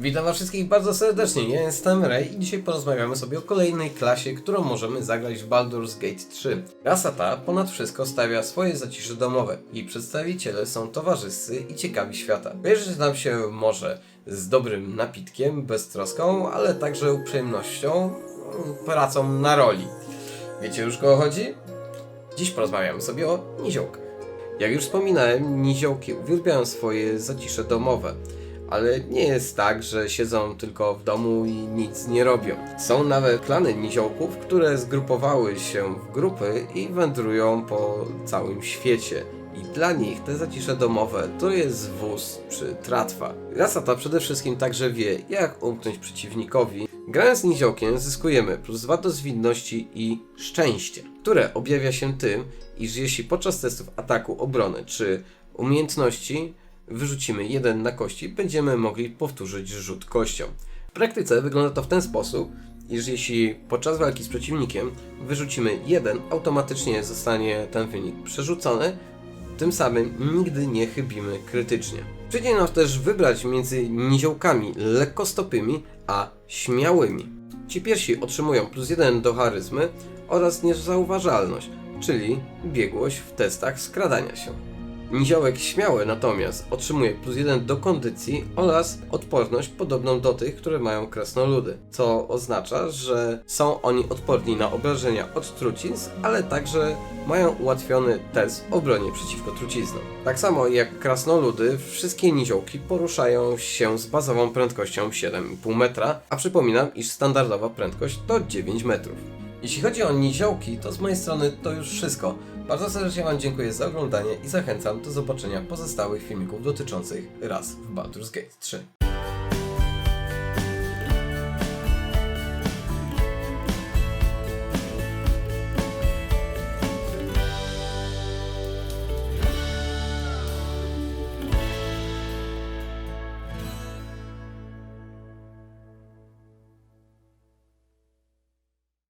Witam was wszystkich bardzo serdecznie, ja jestem Ray i dzisiaj porozmawiamy sobie o kolejnej klasie, którą możemy zagrać w Baldur's Gate 3. Rasa ta ponad wszystko stawia swoje zacisze domowe. Jej przedstawiciele są towarzyscy i ciekawi świata. Kojarzyć nam się może z dobrym napitkiem, beztroską, ale także uprzejmością, mm, pracą na roli. Wiecie już kogo chodzi? Dziś porozmawiamy sobie o niziołkach. Jak już wspominałem, niziołki uwielbiają swoje zacisze domowe. Ale nie jest tak, że siedzą tylko w domu i nic nie robią. Są nawet klany niziołków, które zgrupowały się w grupy i wędrują po całym świecie. I dla nich te zacisze domowe to jest wóz czy tratwa. Rasa ta przede wszystkim także wie, jak umknąć przeciwnikowi. Grając niziołkiem zyskujemy plus 2 do zwinności i szczęście, które objawia się tym, iż jeśli podczas testów ataku, obrony czy umiejętności wyrzucimy jeden na kości, będziemy mogli powtórzyć rzut kością. W praktyce wygląda to w ten sposób, iż jeśli podczas walki z przeciwnikiem wyrzucimy jeden, automatycznie zostanie ten wynik przerzucony, tym samym nigdy nie chybimy krytycznie. Przyjdzie nam też wybrać między niziołkami lekkostopymi a śmiałymi. Ci pierwsi otrzymują plus 1 do charyzmy oraz niezauważalność, czyli biegłość w testach skradania się. Niziołek śmiały natomiast otrzymuje plus 1 do kondycji oraz odporność podobną do tych, które mają krasnoludy, co oznacza, że są oni odporni na obrażenia od trucizn, ale także mają ułatwiony test w obronie przeciwko truciznom. Tak samo jak krasnoludy, wszystkie niziołki poruszają się z bazową prędkością 7,5 metra, a przypominam, iż standardowa prędkość to 9 metrów. Jeśli chodzi o niziołki, to z mojej strony to już wszystko. Bardzo serdecznie Wam dziękuję za oglądanie i zachęcam do zobaczenia pozostałych filmików dotyczących ras w Baldur's Gate 3.